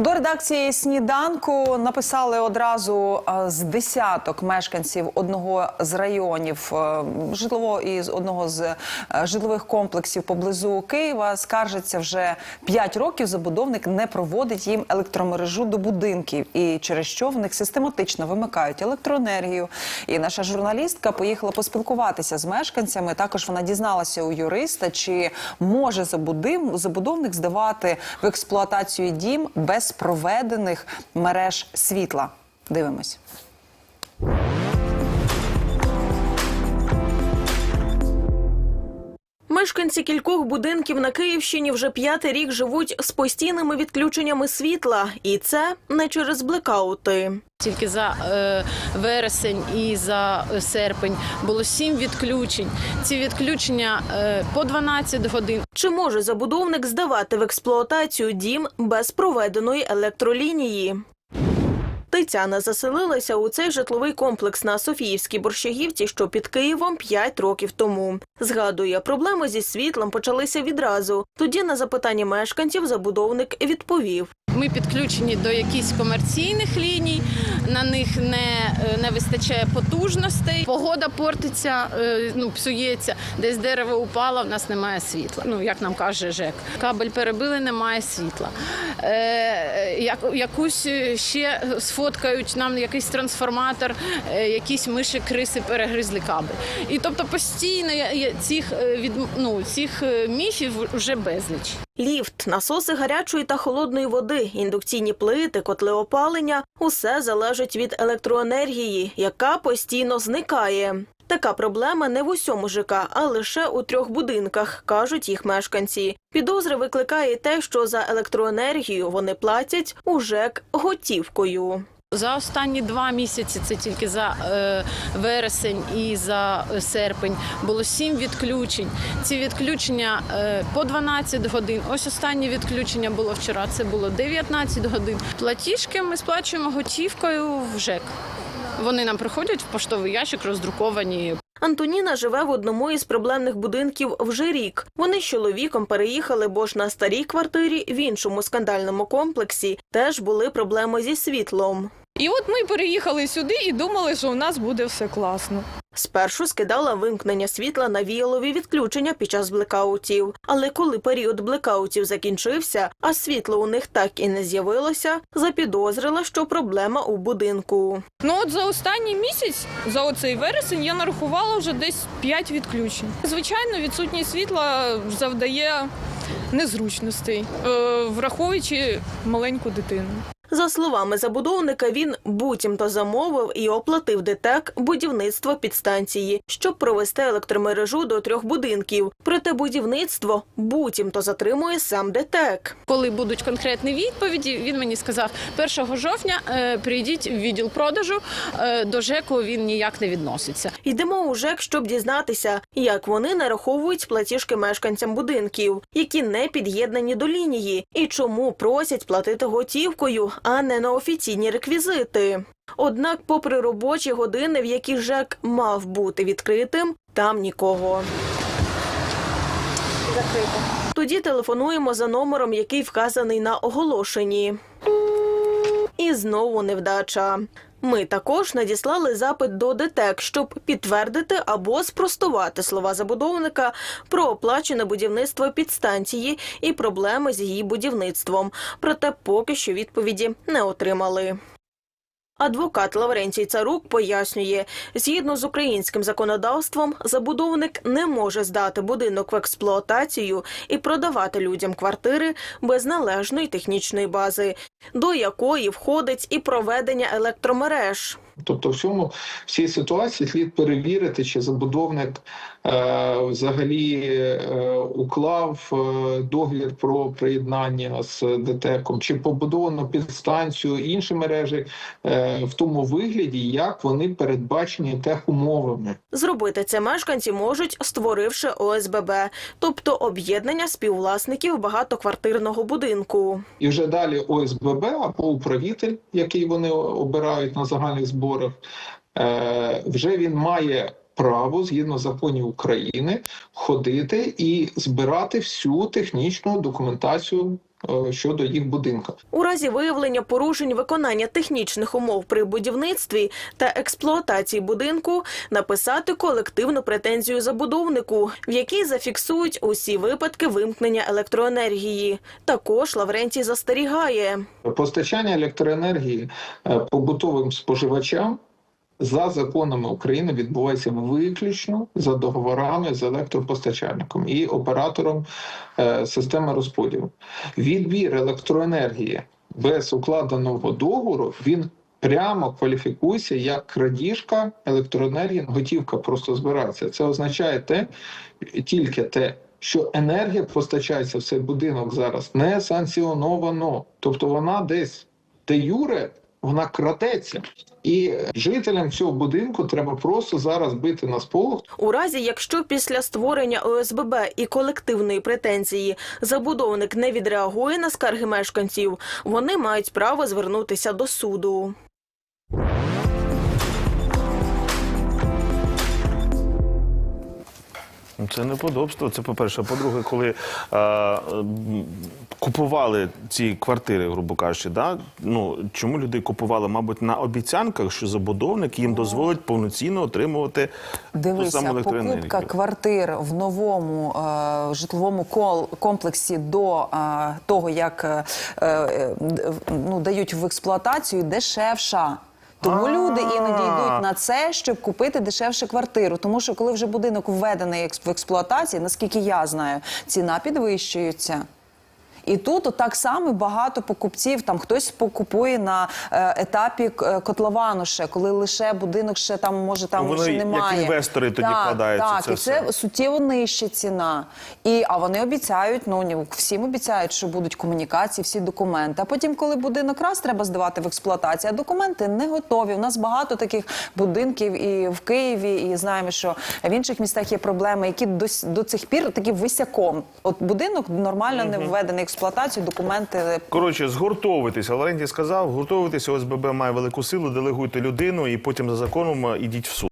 До редакції сніданку написали одразу е, з десяток мешканців одного з районів е, житлового і з одного з е, житлових комплексів поблизу Києва. Скаржиться вже 5 років. Забудовник не проводить їм електромережу до будинків, і через що в них систематично вимикають електроенергію. І наша журналістка поїхала поспілкуватися з мешканцями. Також вона дізналася у юриста, чи може забудовник здавати в експлуатацію дім без проведених мереж світла. Дивимось. Мешканці кількох будинків на Київщині вже п'ятий рік живуть з постійними відключеннями світла, і це не через блекаути. Тільки за е, вересень і за е, серпень було сім відключень. Ці відключення е, по 12 годин. Чи може забудовник здавати в експлуатацію дім без проведеної електролінії? Тетяна заселилася у цей житловий комплекс на Софіївській борщагівці, що під Києвом 5 років тому. Згадує, проблеми зі світлом почалися відразу. Тоді на запитання мешканців забудовник відповів. Ми підключені до якихось комерційних ліній, на них не, е, не вистачає потужностей. Погода портиться, е, ну псується. Десь дерево упало, в нас немає світла. Ну як нам каже ЖЕК. Кабель перебили, немає світла. Е, як, якусь е, ще сфоткають нам якийсь трансформатор, е, якісь миші, криси перегризли кабель. І тобто постійно цих е, від ну, цих е, міфів вже безліч. Ліфт, насоси гарячої та холодної води, індукційні плити, котли опалення – усе залежить від електроенергії, яка постійно зникає. Така проблема не в усьому ЖК, а лише у трьох будинках, кажуть їх мешканці. Підозри викликає те, що за електроенергію вони платять у ЖЕК готівкою. За останні два місяці, це тільки за е, вересень і за е, серпень, було сім відключень. Ці відключення е, по 12 годин. Ось останнє відключення було вчора. Це було 19 годин. Платіжки ми сплачуємо готівкою в ЖЕК. Вони нам приходять в поштовий ящик, роздруковані Антоніна живе в одному із проблемних будинків вже рік. Вони з чоловіком переїхали, бо ж на старій квартирі в іншому скандальному комплексі теж були проблеми зі світлом. І от ми переїхали сюди і думали, що у нас буде все класно. Спершу скидала вимкнення світла на віялові відключення під час блекаутів. Але коли період блекаутів закінчився, а світло у них так і не з'явилося, запідозрила, що проблема у будинку. Ну от за останній місяць, за оцей вересень, я нарахувала вже десь 5 відключень. Звичайно, відсутність світла завдає незручностей, е, враховуючи маленьку дитину. За словами забудовника, він буцімто замовив і оплатив ДТЕК будівництво підстанції, щоб провести електромережу до трьох будинків. Проте будівництво буцімто затримує сам ДТЕК. Коли будуть конкретні відповіді, він мені сказав, 1 жовтня е, прийдіть в відділ продажу. Е, до ЖЕКу він ніяк не відноситься. Йдемо у ЖЕК, щоб дізнатися, як вони нараховують платіжки мешканцям будинків, які не під'єднані до лінії, і чому просять платити готівкою, а не на офіційні реквізити. Однак, попри робочі години, в які ЖЕК мав бути відкритим, там нікого. Тоді телефонуємо за номером, який вказаний на оголошенні. І знову невдача. Ми також надіслали запит до ДТЕК, щоб підтвердити або спростувати слова забудовника про оплачене будівництво підстанції і проблеми з її будівництвом. Проте поки що відповіді не отримали. Адвокат Лаврентій Царук пояснює, згідно з українським законодавством, забудовник не може здати будинок в експлуатацію і продавати людям квартири без належної технічної бази, до якої входить і проведення електромереж. Тобто, в цьому всій ситуації слід перевірити, чи забудовник е, взагалі е, уклав е, договір про приєднання з ДТЕКом, чи побудовано підстанцію інші мережі е, в тому вигляді, як вони передбачені техумовами. Зробити це мешканці можуть, створивши ОСББ, тобто об'єднання співвласників багатоквартирного будинку. І вже далі ОСББ або управитель, який вони обирають на загальних зборах, е, вже він має право згідно законів України ходити і збирати всю технічну документацію щодо їх будинка. У разі виявлення порушень виконання технічних умов при будівництві та експлуатації будинку написати колективну претензію забудовнику, в якій зафіксують усі випадки вимкнення електроенергії. Також Лаврентій застерігає. Постачання електроенергії е, побутовим споживачам за законами України відбувається виключно за договорами з електропостачальником і оператором е, системи розподілу. Відбір електроенергії без укладеного договору він прямо кваліфікується як крадіжка електроенергії. Готівка просто збирається. Це означає те, тільки те. Що енергія постачається в цей будинок зараз не санкціоновано, тобто вона десь де юре вона крадеться, і жителям цього будинку треба просто зараз бити на сполох. У разі, якщо після створення ОСББ і колективної претензії забудовник не відреагує на скарги мешканців, вони мають право звернутися до суду. Це неподобство. Це по-перше. По-друге, коли е, купували ці квартири, грубо кажучи, да? ну, чому люди купували, мабуть, на обіцянках, що забудовник їм дозволить повноцінно отримувати ту Дивися, саму електроенергію. покупка квартир в новому е, житловому кол- комплексі до е, того, як е, е, ну, дають в експлуатацію, дешевша. Тому люди іноді йдуть на це, щоб купити дешевше квартиру. Тому що коли вже будинок введений в експлуатацію, наскільки я знаю, ціна підвищується. І тут так само багато покупців. Там хтось покупує на е, етапі е, котловану ще, коли лише будинок ще там може там вони як немає. інвестори тоді так, вкладаються Так, це і це все. суттєво нижча ціна. І а вони обіцяють, ну всім обіцяють, що будуть комунікації, всі документи. А потім, коли будинок раз треба здавати в експлуатацію, а документи не готові. У нас багато таких будинків і в Києві, і знаємо, що в інших містах є проблеми, які до, до цих пір такі висяком. От будинок нормально не введений експлуатацію, документи Коротше, згуртовуйтеся. Лаврентій сказав, гуртовуйтеся, ОСББ має велику силу, делегуйте людину і потім за законом е, ідіть в суд.